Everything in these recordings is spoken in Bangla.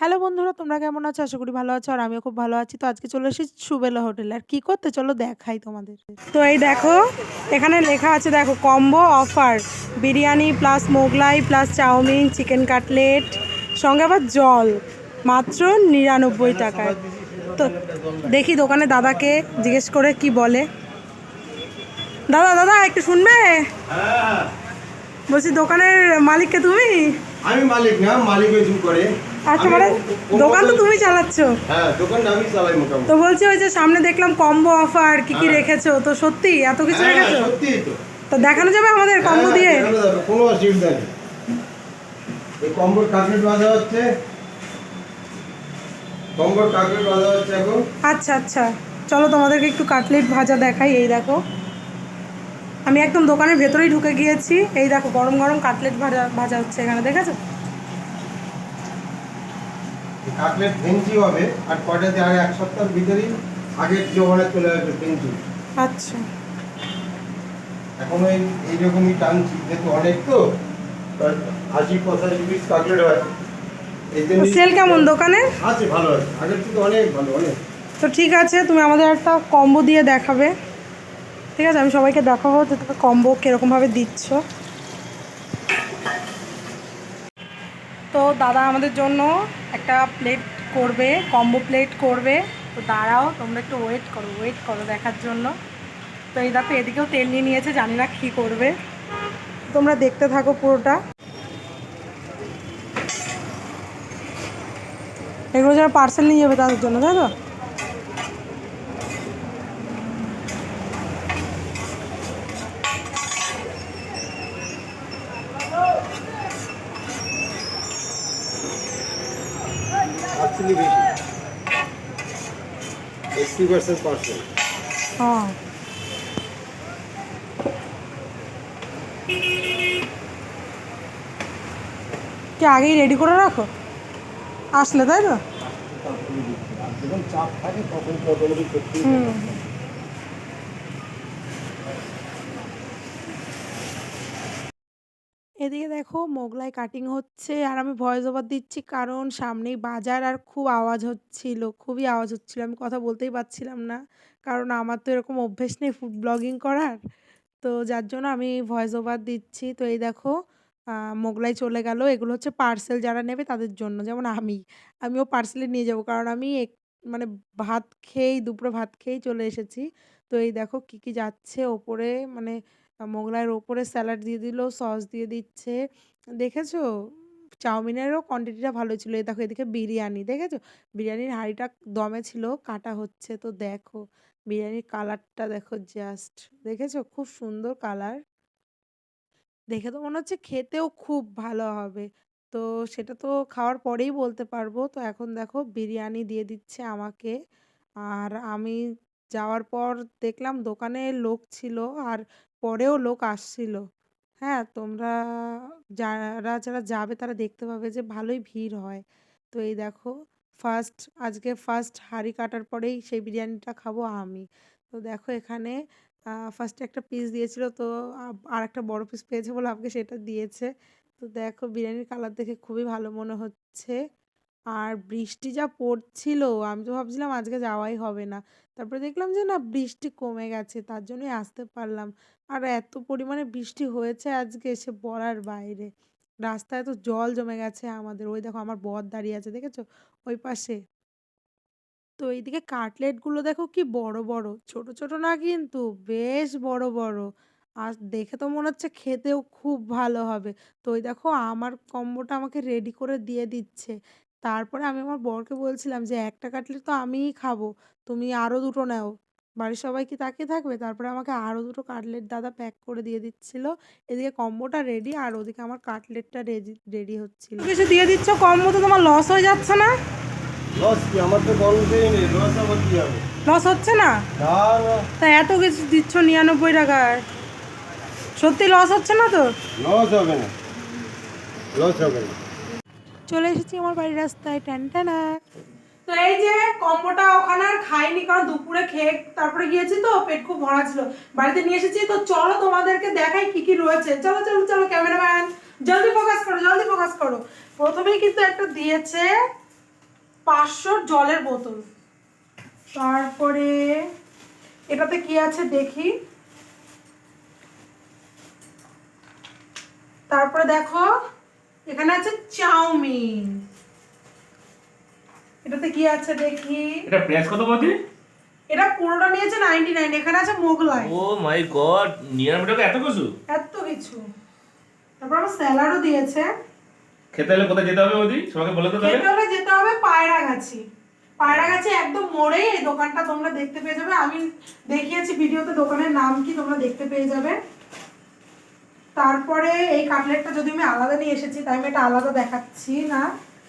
হ্যালো বন্ধুরা তোমরা কেমন আছো? আশা করি ভালো আছো আর আমিও খুব ভালো আছি। তো আজকে চলে এসেছি সুবেলা হোটেলে। আর কি করতে? চলো দেখাই তোমাদের। তো এই দেখো এখানে লেখা আছে দেখো combo offer biryani plus Mughlai plus chowmein chicken cutlet সঙ্গে আবার জল মাত্র নিরানব্বই টাকায়। তো দেখি দোকানে দাদাকে জিজ্ঞেস করে কি বলে। দাদা দাদা একটু শুনবে? হ্যাঁ, বলছি দোকানের মালিককে তুমি? আমি মালিক না মালিক করে আচ্ছা মানে দোকান তো তুমি চালাচ্ছ? হ্যাঁ তো বলছি ওই যে সামনে দেখলাম কম্বো অফার কি কি হ্যাঁ। রেখেছো? তো সত্যি এত কিছু হ্যাঁ রেখেছো? তো। দেখানো যাবে আমাদের কম্বো দিয়ে? কোনো অসুবিধা নেই। এই কম্বোর কাকলেট ভাজা হচ্ছে। কম্বোর কাকলেট ভাজা হচ্ছে এখন। আচ্ছা আচ্ছা। চলো তোমাদেরকে একটু কাটলেট ভাজা দেখাই এই দেখো। আমি একদম দোকানের ভেতরেই ঢুকে গিয়েছি। এই দেখো গরম গরম কাটলেট ভাজা ভাজা হচ্ছে এখানে দেখেছ? কাকলেট ভেঞ্চি হবে আর কটাতে আর এক সপ্তাহের ভিতরেই আগের জমানে চলে আসবে ভেঞ্চি আচ্ছা। এখন ওই এইরকমই টানছি যেহেতু অনেক তো আশি পঁচাশি পিস কাকলেট হয়। সেল কেমন দোকানে? আছে ভালো আছে। আগের থেকে অনেক ভালো অনেক। তো ঠিক আছে তুমি আমাদের একটা কম্বো দিয়ে দেখাবে। ঠিক আছে আমি সবাইকে দেখাবো যে তুমি কম্বো কীরকমভাবে দিচ্ছ। দাদা আমাদের জন্য একটা প্লেট করবে কম্বো প্লেট করবে। তো দাঁড়াও, তোমরা একটু ওয়েট করো ওয়েট করো দেখার জন্য। তো এই দেখো, এদিকেও তেল নিয়ে নিয়েছে, জানি না কী করবে। তোমরা দেখতে থাকো পুরোটা। এগুলো যারা পার্সেল নিয়ে যাবে তাদের জন্য, তাই তো? আসলে বেশি এইটটি পার্সেন্ট পার্সেন্ট কি আগেই রেডি করে রাখো? আসলে তাই তো? যখন চাপ থাকে তখন হুম। এদিকে দেখো মোগলাই কাটিং হচ্ছে আর আমি ভয়েস ওভার দিচ্ছি কারণ সামনেই বাজার আর খুব আওয়াজ হচ্ছিল, খুবই আওয়াজ হচ্ছিল। আমি কথা বলতেই পারছিলাম না কারণ আমার তো এরকম অভ্যেস নেই ফুড ব্লগিং করার। তো যার জন্য আমি ভয়েস ওভার দিচ্ছি। তো এই দেখো মোগলাই চলে গেল। এগুলো হচ্ছে পার্সেল যারা নেবে তাদের জন্য। যেমন আমি, আমিও পার্সেলে নিয়ে যাব কারণ আমি এক মানে ভাত খেয়েই, দুপুরে ভাত খেয়েই চলে এসেছি। তো এই দেখো কি কি যাচ্ছে ওপরে মানে মোগলাইয়ের ওপরে স্যালাড দিয়ে দিল, সস দিয়ে দিচ্ছে। দেখেছ? চাউমিনেরও কোয়ান্টিটিটা ভালো ছিল। এই দেখো এদিকে বিরিয়ানি, দেখেছ? বিরিয়ানির হাঁড়িটা দমে ছিল, কাটা হচ্ছে। তো দেখো, বিরিয়ানির কালারটা দেখো জাস্ট। দেখেছ? খুব সুন্দর কালার। দেখে তো মনে হচ্ছে খেতেও খুব ভালো হবে। তো সেটা তো খাওয়ার পরেই বলতে পারব। তো এখন দেখো বিরিয়ানি দিয়ে দিচ্ছে আমাকে। আর আমি যাওয়ার পর দেখলাম দোকানে লোক ছিল আর পরেও লোক আসছিল। হ্যাঁ, তোমরা যারা, যারা যাবে তারা দেখতে পাবে যে ভালোই ভিড় হয়। তো এই দেখো ফার্স্ট আজকে ফার্স্ট হাঁড়ি কাটার পরেই সেই বিরিয়ানিটা খাব আমি। তো দেখো এখানে ফার্স্টে একটা পিস দিয়েছিল তো আর একটা বড় পিস পেয়েছে বলে আমাকে সেটা দিয়েছে। তো দেখো বিরিয়ানির কালার দেখে খুবই ভালো মনে হচ্ছে। আর বৃষ্টি যা পড়ছিল আমি তো ভাবছিলাম আজকে যাওয়াই হবে না। তারপরে দেখলাম যে না বৃষ্টি কমে গেছে তার জন্যই আসতে পারলাম। আর এত পরিমাণে বৃষ্টি হয়েছে আজকে এসে বলার বাইরে। রাস্তায় তো জল জমে গেছে আমাদের। ওই দেখো আমার বর দাঁড়িয়ে আছে দেখেছ? ওই পাশে। তো এইদিকে কাটলেটগুলো দেখো কি বড়, বড়। ছোট, ছোট না কিন্তু বেশ বড়, বড়। আর দেখে তো মনে হচ্ছে খেতেও খুব ভালো হবে। তো ওই দেখো আমার কম্বোটা আমাকে রেডি করে দিয়ে দিচ্ছে। তারপরে আমি আমার বরকে বলছিলাম যে, "একটা কাটলেট তো আমিই খাব। তুমি আরও দুটো নাও।" বাড়ির সবাই কি তাকিয়ে থাকবে? তারপরে আমাকে আরও দুটো কাটলেট দাদা প্যাক করে দিয়ে দিচ্ছিল। এদিকে কম্বোটা রেডি আর ওদিকে আমার কাটলেটটা রেডি রেডি হচ্ছিল। কিছু দিয়ে দিচ্ছ কম্বো তো তোমার লস হয়ে যাচ্ছে না? লস কি আমার তো নেই লস আমার কি হবে লস হচ্ছে না? না না তা এত কিছু দিচ্ছ নিরানব্বই টাকায় সত্যি লস হচ্ছে না তো লস হবে না লস হবে না চলে এসেছি আমার বাড়ির রাস্তায়। ট্যান ট্যানা তো এই যে কম্বোটা ওখানে আর খাইনি, কারণ দুপুরে খেয়ে তারপরে গিয়েছি তো, পেট খুব ভরা ছিল। বাড়িতে নিয়ে এসেছি, তো চলো তোমাদেরকে দেখাই কি কি রয়েছে। চলো চলো চলো, ক্যামেরাম্যান, জলদি ফোকাস করো, জলদি ফোকাস করো। প্রথমেই কিন্তু একটা দিয়েছে পাঁচশো জলের বোতল। তারপরে এটাতে কি আছে দেখি। তারপরে দেখো এখানে আছে চাউমিন। এটাতে কি আছে দেখি? এটা প্রাইস কত বলছি এটা পুরোটা নিয়েছে নাইনটি নাইন এখানে আছে মোগলাই। ও মাই গড টাকা এত কিছু? এত কিছু। তারপর আমার স্যালাডও দিয়েছে। খেতে হলে কোথায় যেতে হবে ওদি সবাইকে বলে খেতে হলে যেতে হবে পায়রাগাছি। পায়রাগাছি একদম মোড়েই এই দোকানটা তোমরা দেখতে পেয়ে যাবে। আমি দেখিয়েছি ভিডিওতে দোকানের নাম কি তোমরা দেখতে পেয়ে যাবে। তারপরে এই কাটলেটটা যদি আমি আলাদা নিয়ে এসেছি তাই আমি এটা আলাদা দেখাচ্ছি না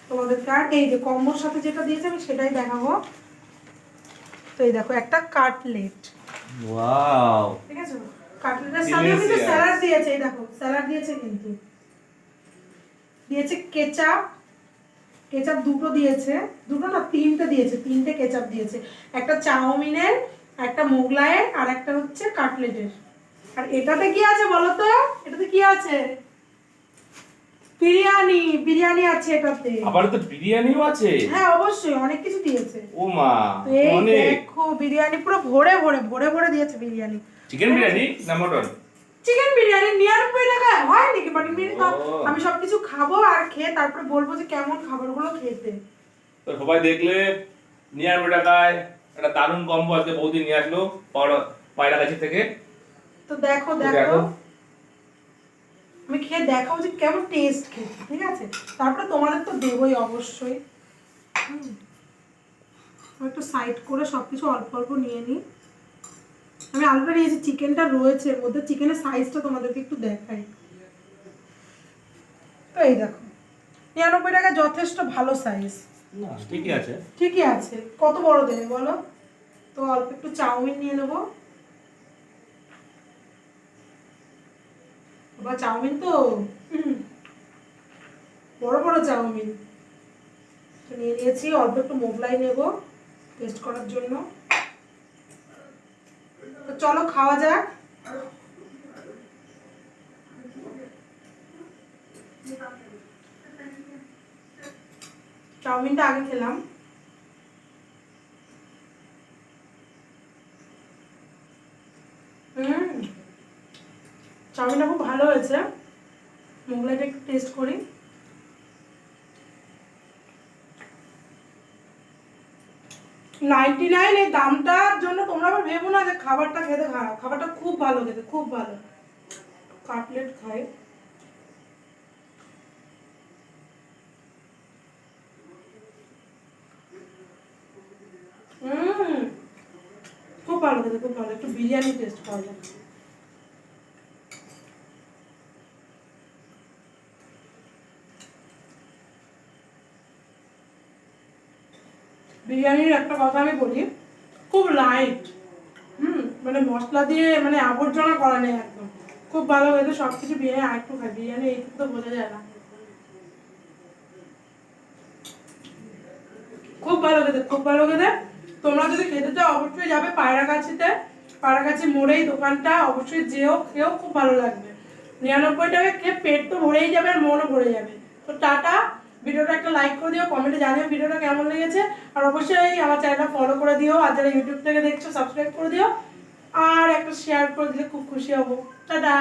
তোমাদেরকে। আর এই যে কম্বোর সাথে যেটা দিয়েছে আমি সেটাই দেখাবো। তো এই দেখো একটা কাটলেট। ওয়াও। ঠিক আছে? কাটলেটের সাথেও কিন্তু. স্যালাড দিয়েছে এই দেখো স্যালাড দিয়েছে কিন্তু। দিয়েছে কেচাপ। কেচাপ দুটো দিয়েছে। দুটো না তিনটে দিয়েছে তিনটে কেচাপ দিয়েছে। একটা চাউমিনের একটা মোগলাইয়ের আর একটা হচ্ছে কাটলেটের। আর এটাতে কি আছে বলো তো? এটাতে কি আছে? বিরিয়ানি বিরিয়ানি আছে এটাতে। আবার তো বিরিয়ানিও আছে। হ্যাঁ অবশ্যই অনেক কিছু দিয়েছে। ও মা অনেক। দেখো বিরিয়ানি পুরো ভরে ভরে ভরে ভরে দিয়েছে বিরিয়ানি। চিকেন বিরিয়ানি না মটন চিকেন বিরিয়ানি নিরানব্বই টাকায় হয় নাকি ও। আমি সবকিছু খাব আর খেয়ে তারপরে বলব যে কেমন খাবারগুলো খেতে। তো সবাই দেখলে নিরানব্বই টাকায় একটা দারুণ কম্বো আজকে বৌদি নিয়ে আসলো পায়রা- পায়রা গাছি থেকে। তো দেখো দেখো। আমি খেয়ে দেখাবো যে কেমন টেস্ট খেতে ঠিক আছে? তারপরে তোমাদের তো দেবোই অবশ্যই। একটু সাইড করে সবকিছু অল্প অল্প নিয়ে নিই। আমি আলুটা নিয়েছি চিকেনটা রয়েছে এর মধ্যে চিকেনের সাইজটা তোমাদেরকে একটু দেখাই। তো এই দেখো নিরানব্বই টাকা যথেষ্ট ভালো সাইজ ঠিকই আছে। ঠিকই আছে। কত বড় দেবে বলো? তো অল্প একটু চাউমিন নিয়ে নেব। বাবা চাউমিন তো? বড় বড় চাউমিন। নিয়ে নিয়েছি, অল্প একটু মোগলাই নেব টেস্ট করার জন্য। তো চলো খাওয়া যাক। চাউমিনটা আগে খেলাম হুম চাউমিনটা খুব ভালো হয়েছে। মোগলাইটা একটু টেস্ট করি। নাইনটি নাইন এই দামটার জন্য তোমরা আবার ভেবো না যে খাবারটা খেতে খারাপ। খাবারটা খুব ভালো খেতে, খুব ভালো। কাটলেট খাই। খুব ভালো খেতে, খুব ভালো। একটু বিরিয়ানি টেস্ট করা যায়। বিরিয়ানির একটা কথা আমি বলি, খুব লাইট হুম মানে মশলা দিয়ে মানে আবর্জনা করা নেই একদম। খুব ভালো হয়েছে সব কিছু বিরিয়ানি আর একটু খাই, বিরিয়ানি এইটুকু তো বোঝা যায় না। খুব ভালো খেতে, খুব ভালো খেতে। তোমরা যদি খেতে চাও, অবশ্যই যাবে পায়রাগাছিতে। পায়রাগাছি মোড়েই দোকানটা, অবশ্যই যেও, খেয়েও খুব ভালো লাগবে। নিরানব্বই টাকা খেয়ে পেট তো ভরেই যাবে আর মনও ভরে যাবে। তো টাটা। ভিডিওটা একটা লাইক করে দিও কমেন্টে জানিও ভিডিওটা কেমন লেগেছে। আর অবশ্যই আমার চ্যানেলটা ফলো করে দিও, আর যারা ইউটিউব থেকে দেখছ সাবস্ক্রাইব করে দিও। আর একটা শেয়ার করে দিলে খুব খুশি হব। টাটা!